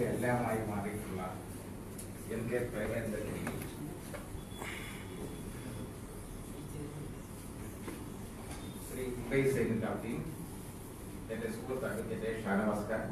കൊല്ലത്തിന്റെ എല്ലാമായി മാറിയിട്ടുള്ള എം കെ പ്രേമേന്ദ്രൻ ശ്രീ സൈനിക ടീം എന്റെ സുഹൃത്താണ് അഡ്വക്കേറ്റ് ഷാനവാസ്കർ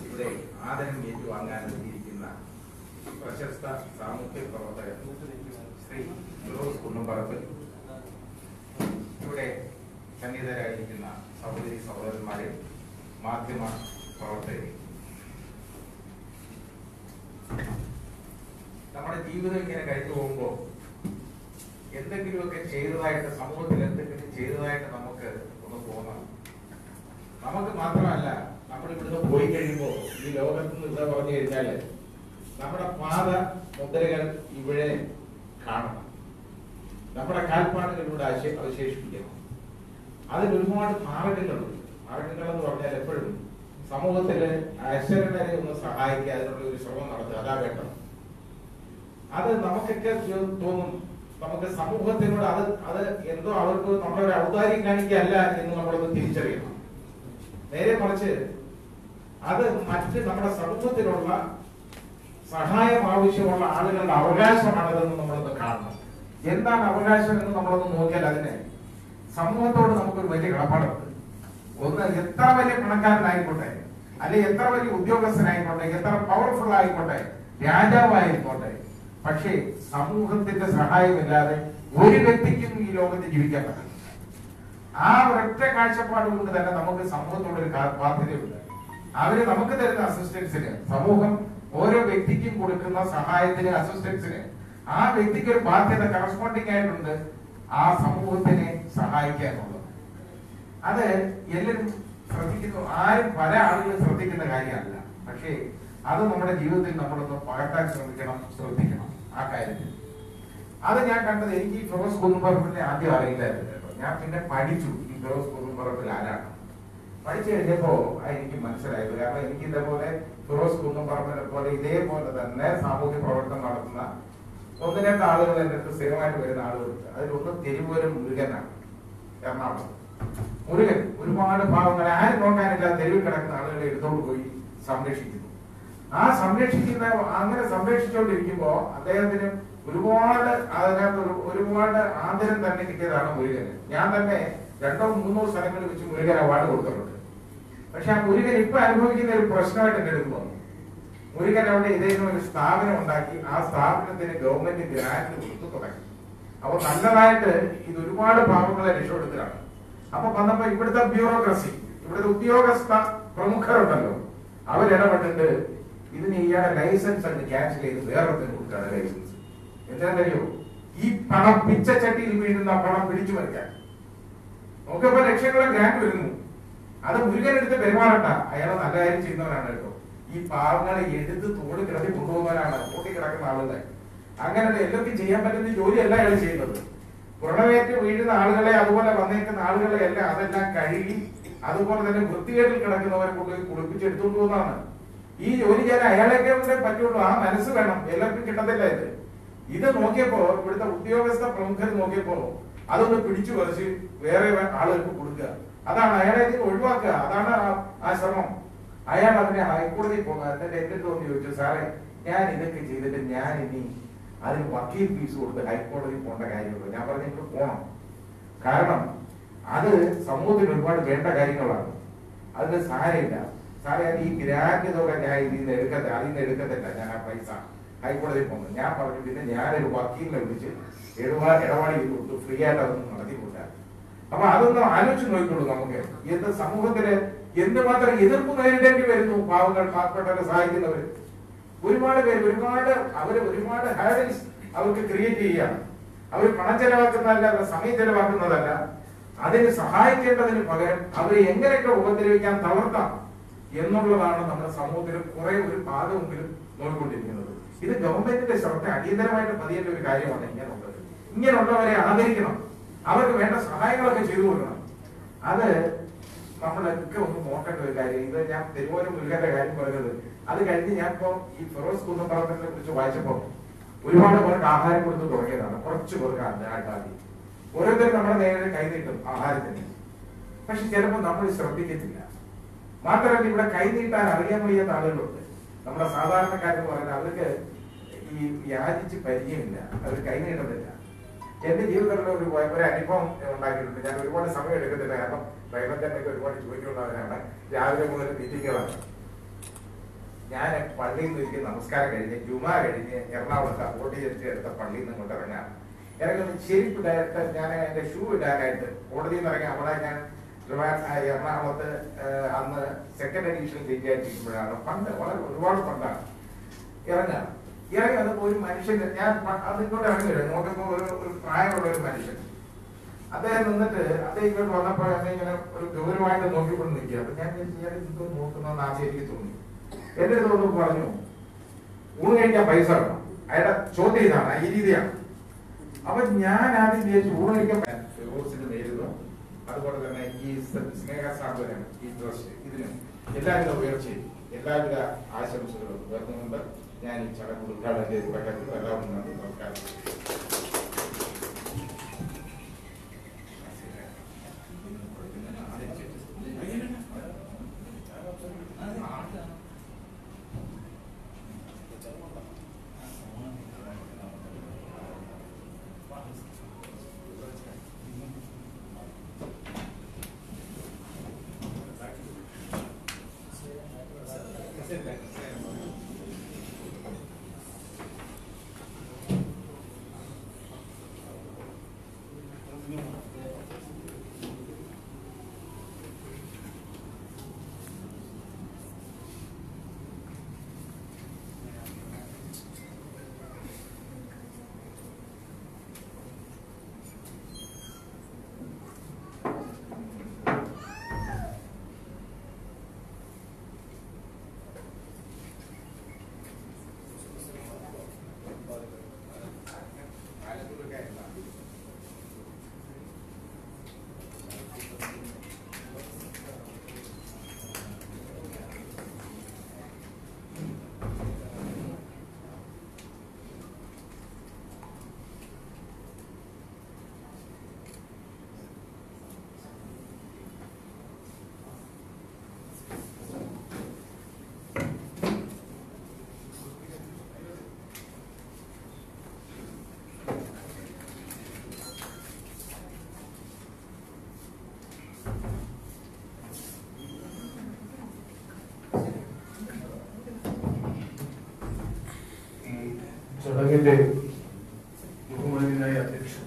ഇവിടെ ആദരം ഏറ്റുവാങ്ങാൻ എത്തിയിരിക്കുന്ന പ്രശസ്ത സാമൂഹ്യ പ്രവർത്തകൻ ശ്രീ ഫിറോസ് കുന്നുംപറമ്പ്. ഇവിടെ സന്നിഹിതരായിരിക്കുന്ന സഹോദരി സഹോദരന്മാരെ മാധ്യമ പ്രവർത്തകരെ നമ്മുടെ ജീവിതം ഇങ്ങനെ കഴിഞ്ഞു പോകുമ്പോൾ എന്തെങ്കിലുമൊക്കെ ചെയ്തതായിട്ട് സമൂഹത്തിൽ എന്തെങ്കിലും ചെയ്തതായിട്ട് നമുക്ക് ഒന്ന് തോന്നണം. നമുക്ക് മാത്രമല്ല നമ്മൾ ഇവിടുന്ന് പോയി കഴിയുമ്പോൾ ഈ ലോകത്ത് നിന്ന് ഇവിടെ പറഞ്ഞു കഴിഞ്ഞാൽ നമ്മുടെ പാത മുദ്രകൾ ഇവിടെ കാണണം. നമ്മുടെ കാൽപ്പാടുകളിലൂടെ അവശേ- അവശേഷിപ്പിക്കണം. അതിൽ ഒരുപാട് മാർഗങ്ങളുണ്ട് മാർഗങ്ങൾ എന്ന് പറഞ്ഞാൽ എപ്പോഴും സമൂഹത്തിൽ അശരണരെ ഒന്ന് സഹായിക്കുക അതിനുള്ള ഒരു ശ്രമം നടത്തുക. അതാ വേണ്ടത്. അത് നമുക്കൊക്കെ തോന്നും. നമുക്ക് സമൂഹത്തിനോട് അത് അത് എന്തോ അവർക്ക് നമ്മളൊരു ഔദാര്യം കാണിക്കല്ല എന്ന് നമ്മളൊന്ന് തിരിച്ചറിയണം. നേരെ മറിച്ച് അത് മറ്റ് നമ്മുടെ സമൂഹത്തിലുള്ള സഹായം ആവശ്യമുള്ള ആളുകളുടെ അവകാശമാണതെന്ന് നമ്മളൊന്ന് കാണണം. എന്താണ് അവകാശം എന്ന് നമ്മളൊന്ന് നോക്കിയാൽ അതിനെ സമൂഹത്തോട് നമുക്കൊരു വലിയ കടപ്പാടുണ്ട് ഒന്ന് എത്ര വലിയ പണക്കാരനായിക്കോട്ടെ അല്ലെ എത്ര വലിയ ഉദ്യോഗസ്ഥനായിക്കോട്ടെ എത്ര പവർഫുൾ ആയിക്കോട്ടെ രാജാവായിക്കോട്ടെ പക്ഷേ സമൂഹത്തിന്റെ സഹായമില്ലാതെ ഒരു വ്യക്തിക്കും ഈ ലോകത്ത് ജീവിക്കാൻ പറ്റില്ല. ആ ഒരൊറ്റ കാഴ്ചപ്പാട് കൊണ്ട് തന്നെ നമുക്ക് സമൂഹത്തോട് ഒരു ബാധ്യതയുണ്ട്. അവർ നമുക്ക് തരുന്ന അസിസ്റ്റൻസിന് സമൂഹം ഓരോ വ്യക്തിക്കും കൊടുക്കുന്ന സഹായത്തിന് അസിസ്റ്റൻസിന് ആ വ്യക്തിക്ക് ഒരു ബാധ്യത കറസ്പോണ്ടിങ് ആയിട്ടുണ്ട് ആ സമൂഹത്തിനെ സഹായിക്കുക എന്നുള്ളത് അത് എല്ലാവരും ശ്രദ്ധിക്കുന്നു. ആരും പല ആളുകളും ശ്രദ്ധിക്കുന്ന കാര്യമല്ല. പക്ഷേ അത് നമ്മുടെ ജീവിതത്തിൽ നമ്മളൊന്ന് പകർത്താൻ ശ്രമിക്കണം ശ്രദ്ധിക്കണം. ആ കാര്യത്തിൽ അത് ഞാൻ കണ്ടത് എനിക്ക് ഈ ഫിറോസ് കുന്നുംപറമ്പിനെ ആദ്യം അറിയില്ലായിരുന്നു കേട്ടോ. ഞാൻ പിന്നെ പഠിച്ചു. ഈ ഫിറോസ് കുന്നുംപറമ്പിൽ ആരാണ്? പഠിച്ചു കഴിഞ്ഞപ്പോ എനിക്ക് മനസ്സിലായത്. കാരണം എനിക്ക് ഇതേപോലെ ഫിറോസ് കുന്നുംപറമ്പിനെ പോലെ ഇതേപോലെ തന്നെ സാമൂഹ്യ പ്രവർത്തനം നടത്തുന്ന ഒന്ന് രണ്ട് ആളുകൾ എന്റെ അടുത്ത് സ്ഥിരമായിട്ട് വരുന്ന ആളുകളുണ്ട്. അതിലൊന്ന് തെരുവോരം മുരുകനാണ്. എറണാകുളം. മുരുകൻ ഒരുപാട് ഭാഗങ്ങൾ ആരും നോക്കാനില്ല തെരുവിൽ കിടക്കുന്ന ആളുകളെ എടുത്തോണ്ട് പോയി സംരക്ഷിക്കുന്നു. ആ സംരക്ഷിക്കുന്ന അങ്ങനെ സംരക്ഷിച്ചുകൊണ്ടിരിക്കുമ്പോ അദ്ദേഹത്തിന് ഒരുപാട് അതിനകത്ത് ഒരു- ഒരുപാട് ആദരം തന്നെ കിട്ടിയതാണ് മുരുകന്. ഞാൻ തന്നെ രണ്ടോ മൂന്നോ സ്ഥലങ്ങളിൽ വെച്ച് മുരുകൻ അവാർഡ് കൊടുത്തിട്ടുണ്ട്. പക്ഷെ ആ മുരുകൻ ഇപ്പൊ അനുഭവിക്കുന്ന ഒരു പ്രശ്നമായിട്ട് എന്റെ അടുത്ത് വന്നു. മുരുകൻ അവിടെ ഇതേന്ന് ഒരു സ്ഥാപനം ഉണ്ടാക്കി ആ സ്ഥാപനത്തിന് ഗവൺമെന്റ് ഗ്രാന്റ് കൊടുത്തു തുടങ്ങി. അപ്പൊ നല്ലതായിട്ട് ഇത് ഒരുപാട് പാവങ്ങളെ രക്ഷപ്പെടുത്തുകയാണ്. അപ്പൊ വന്നപ്പോ ഇവിടുത്തെ ബ്യൂറോക്രസി ഇവിടുത്തെ ഉദ്യോഗസ്ഥ പ്രമുഖരുണ്ടല്ലോ അവരിടപെട്ടിട്ട് ഇതിന് ഇയാളെ ലൈസൻസ് അങ്ങ് ക്യാൻസൽ ചെയ്ത് വേറൊരു കൊടുക്കുകയാണ് ലൈസൻസ് എന്താണെന്നറിയോ? ഈ പണം പിച്ചച്ചട്ടിയിൽ വീഴുന്ന പണം പിടിച്ചു വരയ്ക്കാൻ നോക്കിയപ്പോ ലക്ഷങ്ങളെ ഗ്രാൻഡ് വരുന്നു. അത് മുരുകൻ എടുത്ത് പെരുമാറണ്ട. അയാൾ നല്ല കാര്യം ചെയ്യുന്നവരാണ് കേട്ടോ. ഈ പാവങ്ങളെ എടുത്ത് തോട് കിടത്തി കൊണ്ടുപോകുന്നവരാണ് ഓട്ടി കിടക്കുന്ന ആളുകളെ. അങ്ങനെ എല്ലാവർക്കും ചെയ്യാൻ പറ്റുന്ന ജോലിയല്ല അയാൾ ചെയ്യുന്നത്. പ്രളയേറ്റ് വീഴുന്ന ആളുകളെ അതുപോലെ വന്നേക്കുന്ന ആളുകളെ എല്ലാം അതെല്ലാം കഴുകി അതുപോലെ തന്നെ വൃത്തികേട്ടിൽ കിടക്കുന്നവരെ കൊണ്ട് കുളിപ്പിച്ചെടുത്തുകൊണ്ട് പോകുന്നതാണ്. ഈ ജോലി ചെയ്യാൻ അയാളൊക്കെ പറ്റുള്ളൂ. ആ മനസ്സ് വേണം. എല്ലാവർക്കും കിട്ടത്തില്ല ഇത്. ഇത് നോക്കിയപ്പോ ഇവിടുത്തെ ഉദ്യോഗസ്ഥ പ്രമുഖർ നോക്കിയപ്പോ അതൊന്ന് പിടിച്ചു പറിച്ച് വേറെ ആളുകൾക്ക് കൊടുക്കുക. അതാണ് അയാളെ ഒഴിവാക്കുക. അതാണ് ആ- ശ്രമം. അയാൾ അതിനെ ഹൈക്കോടതി പോകുക എന്നിട്ട് എന്റെ തോന്നി ചോദിച്ചു സാറേ ഞാൻ ഇതൊക്കെ ചെയ്തിട്ട് ഞാൻ ഇനി അതിന് വക്കീൽ ഫീസ് കൊടുത്ത് ഹൈക്കോടതി പോകേണ്ട കാര്യമുള്ളൂ. ഞാൻ പറഞ്ഞു നിങ്ങൾ പോണം. കാരണം അത് സമൂഹത്തിന് ഒരുപാട് വേണ്ട കാര്യങ്ങളാണ്. അതിന് സാരമില്ല. സാറേ അത് ഈ ഗ്രാൻഡ് തുക ഞാൻ ഇതിൽ നിന്ന് എടുക്കത്തില്ല അതിൽ നിന്ന് എടുക്കത്തില്ല ഞാൻ ആ പൈസ ഹൈക്കോടതി പോകുന്നു ഞാൻ പറഞ്ഞു പിന്നെ ഞാനൊരു വക്കീലിനെ വിളിച്ച് ഇടപാ ഇടപാട് ചെയ്ത് കൊടുത്തു ഫ്രീ ആയിട്ട് അതൊന്നും നടത്തി കൊടുക്കാൻ. അപ്പൊ അതൊന്നും ആലോചിച്ച് നോക്കിക്കോളൂ നമുക്ക്. എന്ത് സമൂഹത്തിൽ എന്തുമാത്രം എതിർപ്പ് നേരിടേണ്ടി വരുന്നു? പാവങ്ങൾ പാവപ്പെട്ടവരെ സഹായിക്കുന്നവർ ഒരുപാട് പേര് ഒരുപാട് അവർ ഒരുപാട് ഹാഡൽസ് അവർക്ക് ക്രിയേറ്റ് ചെയ്യാം. അവർ പണം ചെലവാക്കുന്നതല്ല സമയം ചെലവാക്കുന്നതല്ല. അതിന് സഹായിക്കേണ്ടതിന് പകരം അവരെ എങ്ങനെയൊക്കെ ഉപദ്രവിക്കാൻ തളർത്താം? എന്നുള്ളതാണ് നമ്മുടെ സമൂഹത്തിൽ കുറെ ഒരു ഭാഗമെങ്കിലും നോക്കിക്കൊണ്ടിരിക്കുന്നത്. ഇത് ഗവൺമെന്റിന്റെ ശ്രദ്ധ അടിയന്തരമായിട്ട് പതിയേണ്ട ഒരു കാര്യമാണ് ഇങ്ങനെയുള്ളത്. ഇങ്ങനെയുള്ളവരെ ആദരിക്കണം. അവർക്ക് വേണ്ട സഹായങ്ങളൊക്കെ ചെയ്തു കൊടുക്കണം. അത് നമ്മളൊക്കെ ഒന്ന് നോക്കേണ്ട ഒരു കാര്യം. ഇത് ഞാൻ തിരുവോരം മുരുകന്റെ കാര്യം പറഞ്ഞത്. അത് കഴിഞ്ഞ് ഞാൻ ഇപ്പോ ഈ ഫിറോസ് കുന്നപ്പറത്തിനെ കുറിച്ച് വായിച്ചപ്പോ ഒരുപാട് പേർക്ക് ആഹാരം കൊടുത്ത് തുടങ്ങിയതാണ്. കുറച്ച് പേർക്ക് ആട്ടാതി ഓരോരുത്തരും നമ്മുടെ നേരെ കൈ നീട്ടും ആഹാരത്തിന്. പക്ഷെ ചിലപ്പോൾ നമ്മൾ ശ്രദ്ധിക്കത്തില്ല. മാത്രമല്ല ഇവിടെ കൈനീട്ടാൻ അറിയാൻ വയ്യാത്ത ആളുകളുണ്ട്. നമ്മുടെ സാധാരണക്കാരെന്ന് പറയുന്നത് അവർക്ക് ഈ യാചിച്ച് പരിചയമില്ല. അവർ കൈനീട്ടുന്നില്ല എന്റെ ജീവിതത്തിലുള്ള ഒരു ഒരു അനുഭവം ഉണ്ടാക്കിയിട്ടുണ്ട്. ഞാൻ ഒരുപാട് സമയം എടുക്കത്തില്ല. കാരണം പ്രൈവറ്റിനൊക്കെ ഒരുപാട് ജോലിയുള്ളവരാണ് രാവിലെ മുതൽ മീറ്റിങ്ങുകളാണ് ഞാൻ പള്ളിയിൽ നിന്ന് ഒരിക്കൽ നമസ്കാരം കഴിഞ്ഞ് ജുമാ കഴിഞ്ഞ് എറണാകുളത്ത് ഓട്ടി ജനിച്ച് എടുത്ത പള്ളിയിൽ നിന്ന് ഇങ്ങോട്ട് ഇറങ്ങാം. ഇറങ്ങുന്ന ചെരുപ്പ് ഇടായിട്ട് ഞാൻ എന്റെ ഷൂ ഇടാനായിട്ട് കോടതിയിൽ നിന്ന് ഇറങ്ങി. അവിടെ ഞാൻ എറണാകുളത്ത് അന്ന് സെക്കൻഡ് എഡീഷൻ ജയിക്കായിട്ടിരിക്കുമ്പോഴാണ് പണ്ട് വളരെ ഒരുപാട് പണ്ടാണ്. ഇറങ്ങുക. ഇറങ്ങി അത് ഒരു മനുഷ്യൻ ഞാൻ അത് ഇങ്ങോട്ട് ഇറങ്ങി വരും. നോക്കുമ്പോ ഒരു ഒരു പ്രായമുള്ള ഒരു മനുഷ്യൻ. അദ്ദേഹം നിന്നിട്ട് അദ്ദേഹം ഇങ്ങോട്ട് വന്നപ്പോൾ അദ്ദേഹം ഇങ്ങനെ ഒരു ഗൗരവമായിട്ട് നോക്കിക്കൊണ്ട് നിൽക്കുക അപ്പൊ ഞാൻ ഞാൻ എന്തോ നോക്കുന്നതെന്ന് ആദ്യം എനിക്ക് തോന്നി. എന്റെ അടുത്ത് പറഞ്ഞു ഊണ് കഴിക്കാൻ പൈസ വേണം. അയാളുടെ ചോദ്യം ഇതാണ് ഈ രീതിയാണ്. അപ്പൊ ഞാൻ ആദ്യം ചോദിച്ചു ഊണ് കഴിക്കാൻ ಆಗ್ಬಾರ್ದನ್ನ ಈ ಸ್ನೇಹ ಸಾಗೋದನ್ನ ಈ ದೋಷೆ ಇದನ್ನ ಎಲ್ಲರಿಗೂ ಉಯರ್ಚಿ ಎಲ್ಲರಿಗೂ ಆಶಂಸಗಳು ಬರ್ತಂತ ನಾನು ಈ ಚಡಂಗು ಉದ್ಘಾಟನೆ ಎಲ್ಲ ಉನ್ನತ けて、どこまいやってるで。